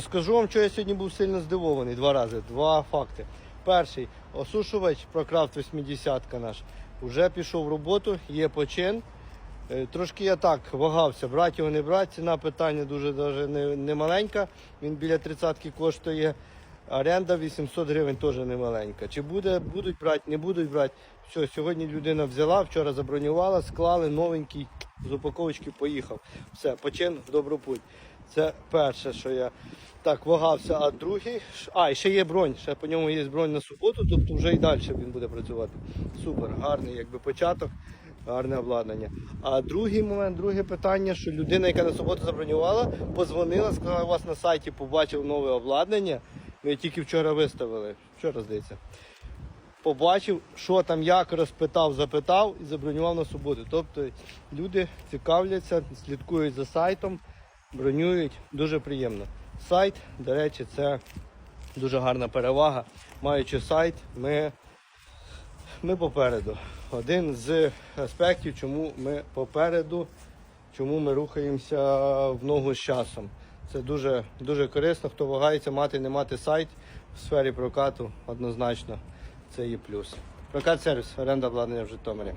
Скажу вам, що я сьогодні був сильно здивований два рази. Два факти. Перший осушувач Прокрафт 80 наш. Уже пішов в роботу, є почин. Е, Трошки я так вагався, брати його не брати. Ціна питання дуже даже не, не маленька. Він біля 30 коштує. Оренда 800 гривень теж не маленька. Чи буде, будуть брати, не будуть брати. Все, сьогодні людина взяла, вчора забронювала, склали новенький з упаковочки, поїхав. Все, почин добру путь. Це перше, що я так вагався. А другий, а, і ще є бронь. Ще по ньому є бронь на суботу, тобто вже і далі він буде працювати. Супер, гарний якби початок, гарне обладнання. А другий момент, друге питання, що людина, яка на суботу забронювала, позвонила, сказала, у вас на сайті побачив нове обладнання. Ми тільки вчора виставили. Вчора здається. Побачив, що там, як розпитав, запитав і забронював на суботу. Тобто люди цікавляться, слідкують за сайтом, бронюють. Дуже приємно. Сайт, до речі, це дуже гарна перевага. Маючи сайт, ми, ми попереду. Один з аспектів, чому ми попереду, чому ми рухаємося в ногу з часом. Це дуже, дуже корисно. Хто вагається мати, не мати сайт в сфері прокату, однозначно це є плюс. Прокат сервіс, оренда обладнання в Житомирі.